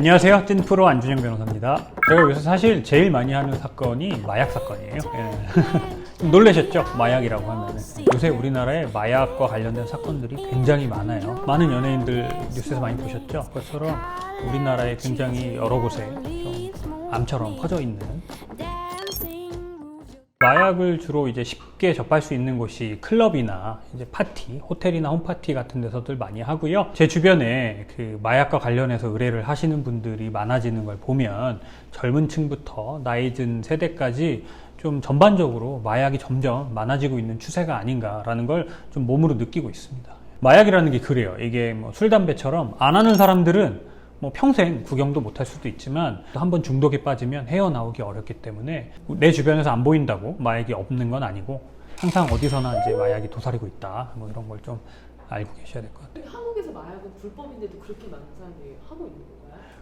안녕하세요. 찐프로 안준영 변호사입니다. 제가 요새 사실 제일 많이 하는 사건이 마약 사건이에요. 예. 좀 놀라셨죠? 마약이라고 하면. 요새 우리나라에 마약과 관련된 사건들이 굉장히 많아요. 많은 연예인들 뉴스에서 많이 보셨죠? 그것처럼 우리나라에 굉장히 여러 곳에 좀 암처럼 퍼져 있는 마약을 주로 이제 쉽게 접할 수 있는 곳이 클럽이나 이제 파티, 호텔이나 홈파티 같은 데서들 많이 하고요. 제 주변에 그 마약과 관련해서 의뢰를 하시는 분들이 많아지는 걸 보면 젊은 층부터 나이 든 세대까지 좀 전반적으로 마약이 점점 많아지고 있는 추세가 아닌가라는 걸 좀 몸으로 느끼고 있습니다. 마약이라는 게 그래요. 이게 뭐 술, 담배처럼 안 하는 사람들은 뭐 평생 구경도 못할 수도 있지만 한 번 중독에 빠지면 헤어나오기 어렵기 때문에 내 주변에서 안 보인다고 마약이 없는 건 아니고 항상 어디서나 이제 마약이 도사리고 있다 뭐 이런 걸 좀 알고 계셔야 될 것 같아요. 한국에서 마약은 불법인데도 그렇게 많은 사람들이 하고 있는 건가요?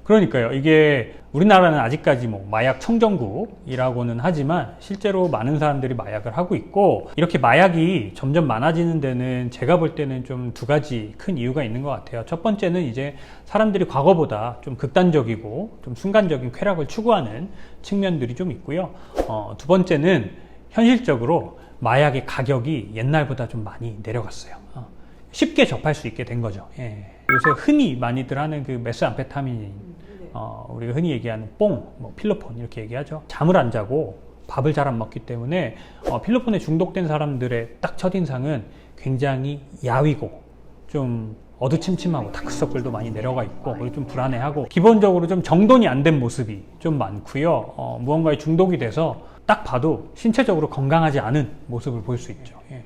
그러니까요. 이게 우리나라는 아직까지 뭐 마약 청정국이라고는 하지만 실제로 많은 사람들이 마약을 하고 있고 이렇게 마약이 점점 많아지는 데는 제가 볼 때는 좀 두 가지 큰 이유가 있는 것 같아요. 첫 번째는 이제 사람들이 과거보다 좀 극단적이고 좀 순간적인 쾌락을 추구하는 측면들이 좀 있고요. 어, 두 번째는 현실적으로 마약의 가격이 옛날보다 좀 많이 내려갔어요. 어, 쉽게 접할 수 있게 된 거죠. 예. 요새 흔히 많이들 하는 그 메스암페타민 네. 어, 우리가 흔히 얘기하는 뽕, 뭐 필로폰 이렇게 얘기하죠. 잠을 안 자고 밥을 잘 안 먹기 때문에 어, 필로폰에 중독된 사람들의 딱 첫인상은 굉장히 야위고 좀 어두침침하고 다크서클도 많이 내려가 있고 그리고 좀 불안해하고 기본적으로 좀 정돈이 안 된 모습이 좀 많고요. 어, 무언가에 중독이 돼서 딱 봐도 신체적으로 건강하지 않은 모습을 볼 수 있죠. 예.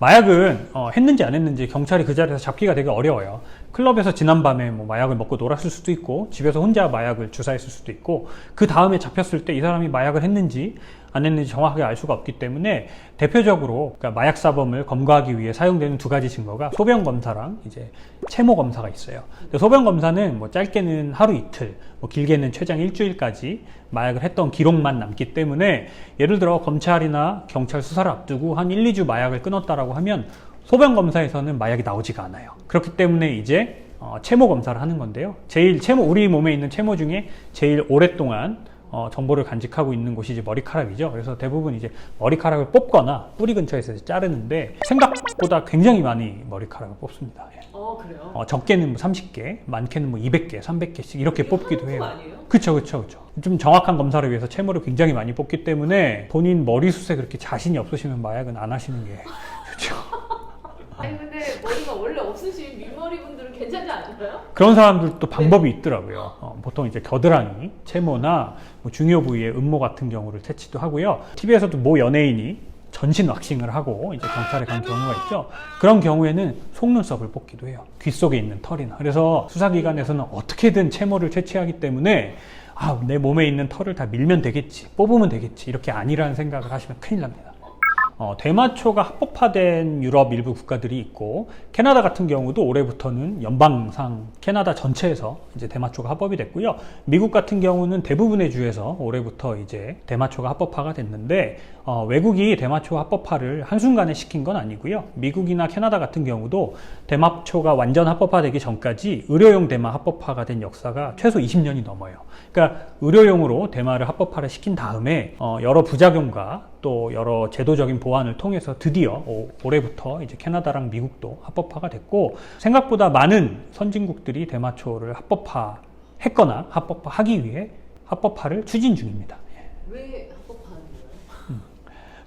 마약은 어, 했는지 안 했는지 경찰이 그 자리에서 잡기가 되게 어려워요. 클럽에서 지난밤에 뭐 마약을 먹고 놀았을 수도 있고 집에서 혼자 마약을 주사했을 수도 있고 그 다음에 잡혔을 때 이 사람이 마약을 했는지 안 했는지 정확하게 알 수가 없기 때문에 대표적으로 그러니까 마약 사범을 검거하기 위해 사용되는 두 가지 증거가 소변 검사랑 이제 채모 검사가 있어요. 소변 검사는 뭐 짧게는 하루 이틀, 뭐 길게는 최장 일주일까지 마약을 했던 기록만 남기 때문에 예를 들어 검찰이나 경찰 수사를 앞두고 한 1, 2주 마약을 끊었다라고 하면 소변 검사에서는 마약이 나오지가 않아요. 그렇기 때문에 이제 어, 채모 검사를 하는 건데요. 제일 채모 우리 몸에 있는 채모 중에 제일 오랫동안 어, 정보를 간직하고 있는 곳이 이제 머리카락이죠. 그래서 대부분 이제 머리카락을 뽑거나 뿌리 근처에서 자르는데 생각보다 굉장히 많이 머리카락을 뽑습니다. 예. 어 그래요? 어, 적게는 뭐 30개, 많게는 뭐 200개, 300개씩 이렇게 뽑기도 해요. 아니에요? 그쵸, 그쵸, 그쵸. 좀 정확한 검사를 위해서 채모를 굉장히 많이 뽑기 때문에 본인 머리숱에 그렇게 자신이 없으시면 마약은 안 하시는 게 좋죠. 없으신 민머리 분들은 괜찮지 않나요? 그런 사람들도 방법이 있더라고요. 어, 보통 이제 겨드랑이, 채모나 뭐 중요 부위에 음모 같은 경우를 채취도 하고요. TV에서도 모 연예인이 전신 왁싱을 하고 이제 경찰에 간 경우가 있죠. 그런 경우에는 속눈썹을 뽑기도 해요. 귀 속에 있는 털이나. 그래서 수사기관에서는 어떻게든 채모를 채취하기 때문에 아, 내 몸에 있는 털을 다 밀면 되겠지, 뽑으면 되겠지, 이렇게 아니라는 생각을 하시면 큰일 납니다. 어, 대마초가 합법화된 유럽 일부 국가들이 있고 캐나다 같은 경우도 올해부터는 연방상 캐나다 전체에서 이제 대마초가 합법이 됐고요. 미국 같은 경우는 대부분의 주에서 올해부터 이제 대마초가 합법화가 됐는데 어, 외국이 대마초 합법화를 한순간에 시킨 건 아니고요. 미국이나 캐나다 같은 경우도 대마초가 완전 합법화되기 전까지 의료용 대마 합법화가 된 역사가 최소 20년이 넘어요. 그러니까 의료용으로 대마를 합법화를 시킨 다음에 어, 여러 부작용과 또 여러 제도적인 보완을 통해서 드디어 오- 올해부터 이제 캐나다랑 미국도 합법화가 됐고 생각보다 많은 선진국들이 대마초를 합법화 했거나 합법화하기 위해 합법화를 추진 중입니다. 왜 합법화하는 거예요?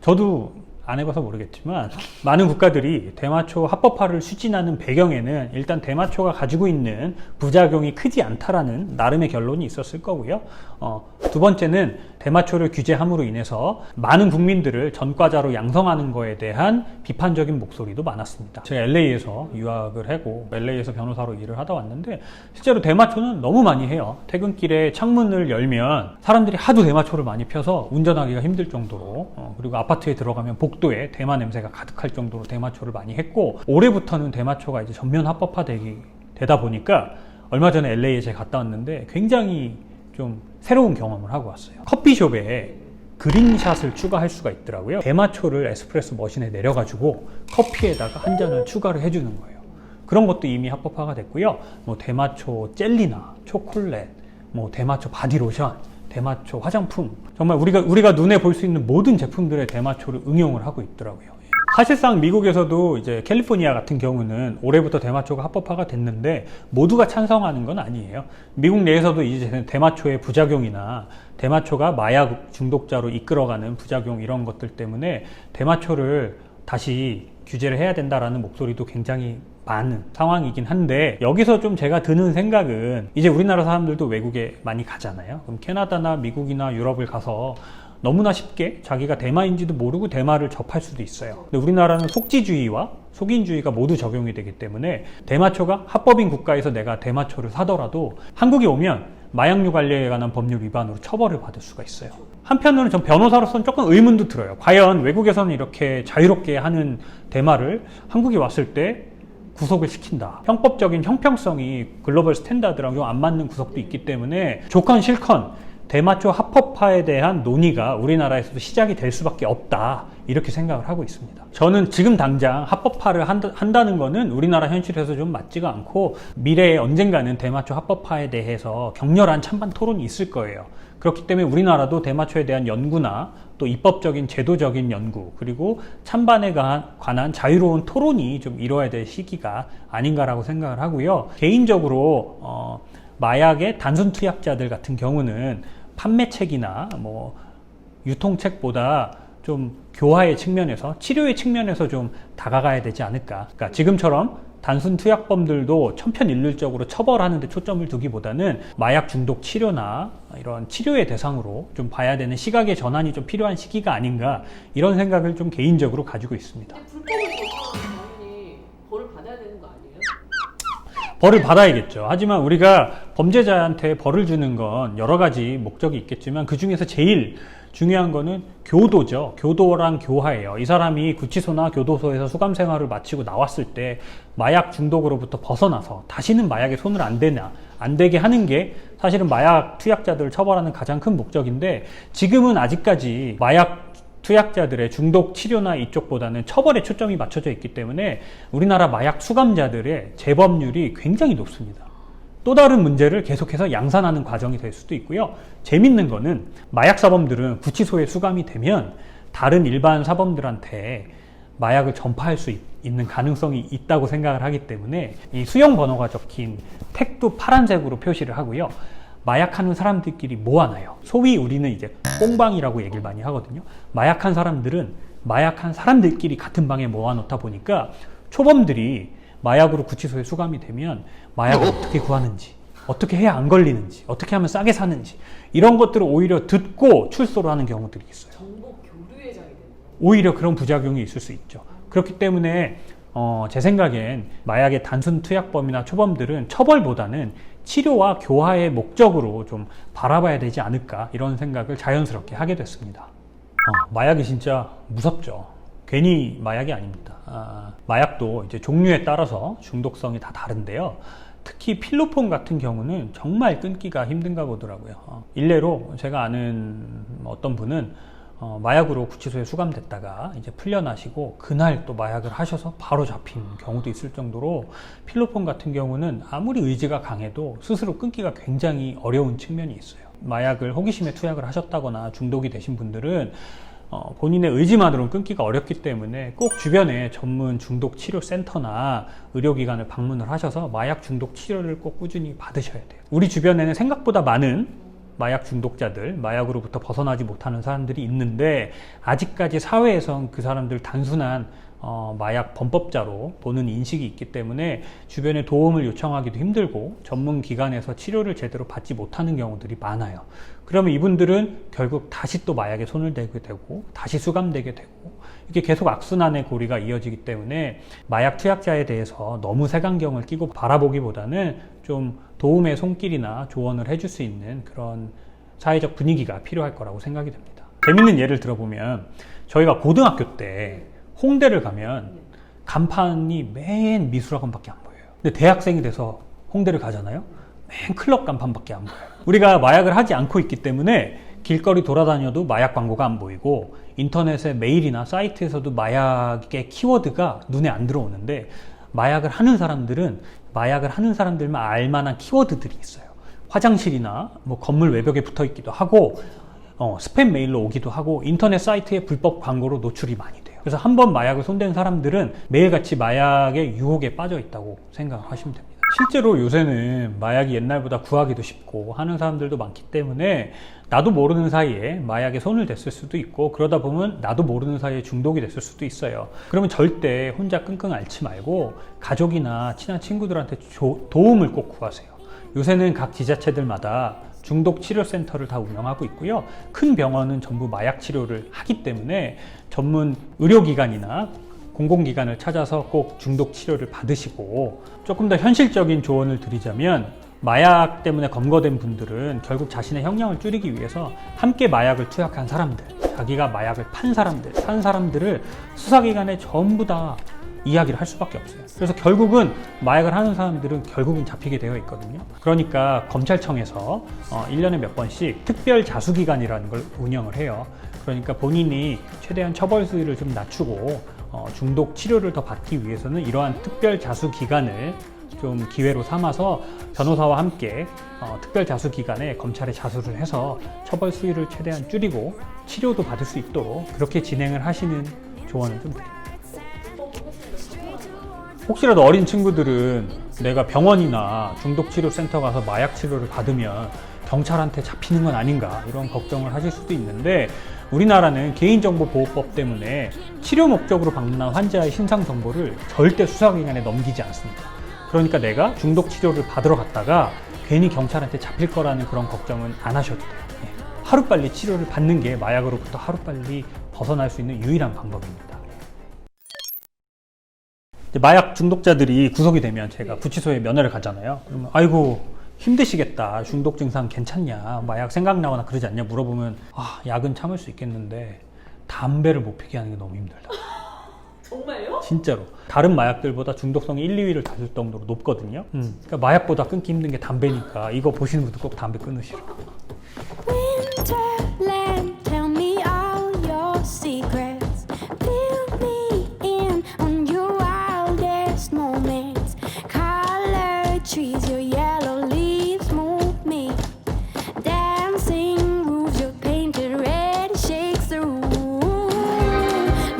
저도 안 해봐서 모르겠지만 많은 국가들이 대마초 합법화를 추진하는 배경에는 일단 대마초가 가지고 있는 부작용이 크지 않다라는 나름의 결론이 있었을 거고요. 어, 두 번째는 대마초를 규제함으로 인해서 많은 국민들을 전과자로 양성하는 거에 대한 비판적인 목소리도 많았습니다. 제가 LA에서 유학을 하고 LA에서 변호사로 일을 하다 왔는데 실제로 대마초는 너무 많이 해요. 퇴근길에 창문을 열면 사람들이 하도 대마초를 많이 펴서 운전하기가 힘들 정도로 어, 그리고 아파트에 들어가면 복도에 대마 냄새가 가득할 정도로 대마초를 많이 했고 올해부터는 대마초가 이제 전면 합법화되기 되다 보니까 얼마 전에 LA에 제가 갔다 왔는데 굉장히 좀 새로운 경험을 하고 왔어요. 커피숍에 그린샷을 추가할 수가 있더라고요. 대마초를 에스프레소 머신에 내려가지고 커피에다가 한 잔을 추가를 해주는 거예요. 그런 것도 이미 합법화가 됐고요. 뭐 대마초 젤리나 초콜릿, 뭐 대마초 바디로션, 대마초 화장품 정말 우리가 우리가 눈에 볼 수 있는 모든 제품들의 대마초를 응용을 하고 있더라고요. 사실상 미국에서도 이제 캘리포니아 같은 경우는 올해부터 대마초가 합법화가 됐는데 모두가 찬성하는 건 아니에요. 미국 내에서도 이제 대마초의 부작용이나 대마초가 마약 중독자로 이끌어가는 부작용 이런 것들 때문에 대마초를 다시 규제를 해야 된다라는 목소리도 굉장히 많은 상황이긴 한데 여기서 좀 제가 드는 생각은 이제 우리나라 사람들도 외국에 많이 가잖아요. 그럼 캐나다나 미국이나 유럽을 가서 너무나 쉽게 자기가 대마인지도 모르고 대마를 접할 수도 있어요. 근데 우리나라는 속지주의와 속인주의가 모두 적용이 되기 때문에 대마초가 합법인 국가에서 내가 대마초를 사더라도 한국에 오면 마약류 관리에 관한 법률 위반으로 처벌을 받을 수가 있어요. 한편으로는 전 변호사로서는 조금 의문도 들어요. 과연 외국에서는 이렇게 자유롭게 하는 대마를 한국에 왔을 때 구속을 시킨다. 형법적인 형평성이 글로벌 스탠다드랑 좀 안 맞는 구석도 있기 때문에 좋건 싫건 대마초 합법화에 대한 논의가 우리나라에서도 시작이 될 수밖에 없다. 이렇게 생각을 하고 있습니다. 저는 지금 당장 합법화를 한다, 한다는 거는 우리나라 현실에서 좀 맞지가 않고 미래에 언젠가는 대마초 합법화에 대해서 격렬한 찬반 토론이 있을 거예요. 그렇기 때문에 우리나라도 대마초에 대한 연구나 또 입법적인 제도적인 연구 그리고 찬반에 관- 관한 자유로운 토론이 좀 이루어야 될 시기가 아닌가라고 생각을 하고요. 개인적으로 어, 마약의 단순 투약자들 같은 경우는 판매책이나 뭐 유통책보다 좀 교화의 측면에서 치료의 측면에서 좀 다가가야 되지 않을까. 그러니까 지금처럼 단순 투약범들도 천편일률적으로 처벌하는 데 초점을 두기보다는 마약 중독 치료나 이런 치료의 대상으로 좀 봐야 되는 시각의 전환이 좀 필요한 시기가 아닌가 이런 생각을 좀 개인적으로 가지고 있습니다. 벌을 받아야겠죠. 하지만 우리가 범죄자한테 벌을 주는 건 여러 가지 목적이 있겠지만 그 중에서 제일 중요한 거는 교도죠. 교도랑 교화예요. 이 사람이 구치소나 교도소에서 수감 생활을 마치고 나왔을 때 마약 중독으로부터 벗어나서 다시는 마약에 손을 안 대나 안 되게 하는 게 사실은 마약 투약자들을 처벌하는 가장 큰 목적인데 지금은 아직까지 마약 투약자들의 중독 치료나 이쪽보다는 처벌에 초점이 맞춰져 있기 때문에 우리나라 마약 수감자들의 재범률이 굉장히 높습니다. 또 다른 문제를 계속해서 양산하는 과정이 될 수도 있고요. 재밌는 거는 마약 사범들은 구치소에 수감이 되면 다른 일반 사범들한테 마약을 전파할 수 있- 있는 가능성이 있다고 생각을 하기 때문에 이 수용 번호가 적힌 택도 파란색으로 표시를 하고요. 마약하는 사람들끼리 모아놔요. 소위 우리는 이제 뽕방이라고 얘기를 많이 하거든요. 마약한 사람들은 마약한 사람들끼리 같은 방에 모아놓다 보니까 초범들이 마약으로 구치소에 수감이 되면 마약을 어떻게 구하는지, 어떻게 해야 안 걸리는지, 어떻게 하면 싸게 사는지 이런 것들을 오히려 듣고 출소를 하는 경우들이 있어요. 정보 교류의 장이 되는 거. 오히려 그런 부작용이 있을 수 있죠. 그렇기 때문에 어, 제 생각엔 마약의 단순 투약범이나 초범들은 처벌보다는 치료와 교화의 목적으로 좀 바라봐야 되지 않을까 이런 생각을 자연스럽게 하게 됐습니다. 어, 마약이 진짜 무섭죠. 괜히 마약이 아닙니다. 아, 마약도 이제 종류에 따라서 중독성이 다 다른데요. 특히 필로폰 같은 경우는 정말 끊기가 힘든가 보더라고요. 어, 일례로 제가 아는 어떤 분은 어, 마약으로 구치소에 수감됐다가 이제 풀려나시고 그날 또 마약을 하셔서 바로 잡힌 경우도 있을 정도로 필로폰 같은 경우는 아무리 의지가 강해도 스스로 끊기가 굉장히 어려운 측면이 있어요. 마약을 호기심에 투약을 하셨다거나 중독이 되신 분들은 어, 본인의 의지만으로는 끊기가 어렵기 때문에 꼭 주변에 전문 중독 치료 센터나 의료기관을 방문을 하셔서 마약 중독 치료를 꼭 꾸준히 받으셔야 돼요. 우리 주변에는 생각보다 많은 마약 중독자들, 마약으로부터 벗어나지 못하는 사람들이 있는데 아직까지 사회에선 그 사람들 단순한 어, 마약 범법자로 보는 인식이 있기 때문에 주변에 도움을 요청하기도 힘들고 전문 기관에서 치료를 제대로 받지 못하는 경우들이 많아요. 그러면 이분들은 결국 다시 또 마약에 손을 대게 되고 다시 수감되게 되고 이게 계속 악순환의 고리가 이어지기 때문에 마약 투약자에 대해서 너무 색안경을 끼고 바라보기보다는 좀 도움의 손길이나 조언을 해줄 수 있는 그런 사회적 분위기가 필요할 거라고 생각이 됩니다. 재밌는 예를 들어보면 저희가 고등학교 때 홍대를 가면 간판이 맨 미술학원밖에 안 보여요. 근데 대학생이 돼서 홍대를 가잖아요. 맨 클럽 간판밖에 안 보여요. 우리가 마약을 하지 않고 있기 때문에 길거리 돌아다녀도 마약 광고가 안 보이고 인터넷의 메일이나 사이트에서도 마약의 키워드가 눈에 안 들어오는데 마약을 하는 사람들은 마약을 하는 사람들만 알만한 키워드들이 있어요. 화장실이나 뭐 건물 외벽에 붙어 있기도 하고 어, 스팸 메일로 오기도 하고 인터넷 사이트에 불법 광고로 노출이 많이 돼요. 그래서 한 번 마약을 손댄 사람들은 매일같이 마약의 유혹에 빠져 있다고 생각하시면 됩니다. 실제로 요새는 마약이 옛날보다 구하기도 쉽고 하는 사람들도 많기 때문에 나도 모르는 사이에 마약에 손을 댔을 수도 있고 그러다 보면 나도 모르는 사이에 중독이 됐을 수도 있어요. 그러면 절대 혼자 끙끙 앓지 말고 가족이나 친한 친구들한테 조- 도움을 꼭 구하세요. 요새는 각 지자체들마다 중독 치료 센터를 다 운영하고 있고요. 큰 병원은 전부 마약 치료를 하기 때문에 전문 의료기관이나 공공기관을 찾아서 꼭 중독 치료를 받으시고 조금 더 현실적인 조언을 드리자면 마약 때문에 검거된 분들은 결국 자신의 형량을 줄이기 위해서 함께 마약을 투약한 사람들, 자기가 마약을 판 사람들, 산 사람들을 수사기관에 전부 다 이야기를 할 수밖에 없어요. 그래서 결국은 마약을 하는 사람들은 결국은 잡히게 되어 있거든요. 그러니까 검찰청에서 어, 1년에 몇 번씩 특별 자수기관이라는 걸 운영을 해요. 그러니까 본인이 최대한 처벌 수위를 좀 낮추고 어, 중독 치료를 더 받기 위해서는 이러한 특별 자수기관을 좀 기회로 삼아서 변호사와 함께 어, 특별 자수기관에 검찰에 자수를 해서 처벌 수위를 최대한 줄이고 치료도 받을 수 있도록 그렇게 진행을 하시는 조언을 좀 드립니다. 혹시라도 어린 친구들은 내가 병원이나 중독치료센터 가서 마약 치료를 받으면 경찰한테 잡히는 건 아닌가 이런 걱정을 하실 수도 있는데 우리나라는 개인정보보호법 때문에 치료 목적으로 방문한 환자의 신상 정보를 절대 수사기관에 넘기지 않습니다. 그러니까 내가 중독 치료를 받으러 갔다가 괜히 경찰한테 잡힐 거라는 그런 걱정은 안 하셔도 돼요. 예. 하루빨리 치료를 받는 게 마약으로부터 하루빨리 벗어날 수 있는 유일한 방법입니다. 마약 중독자들이 구속이 되면 제가 구치소에 면회를 가잖아요. 그러면 아이고 힘드시겠다. 중독 증상 괜찮냐? 마약 생각나거나 그러지 않냐? 물어보면 아 약은 참을 수 있겠는데 담배를 못 피게 하는 게 너무 힘들다. 정말요? 진짜로 다른 마약들보다 중독성이 1, 2위를 다룰 정도로 높거든요. 음. 그러니까 마약보다 끊기 힘든 게 담배니까 이거 보시는 분들 꼭 담배 끊으시라. Winterland,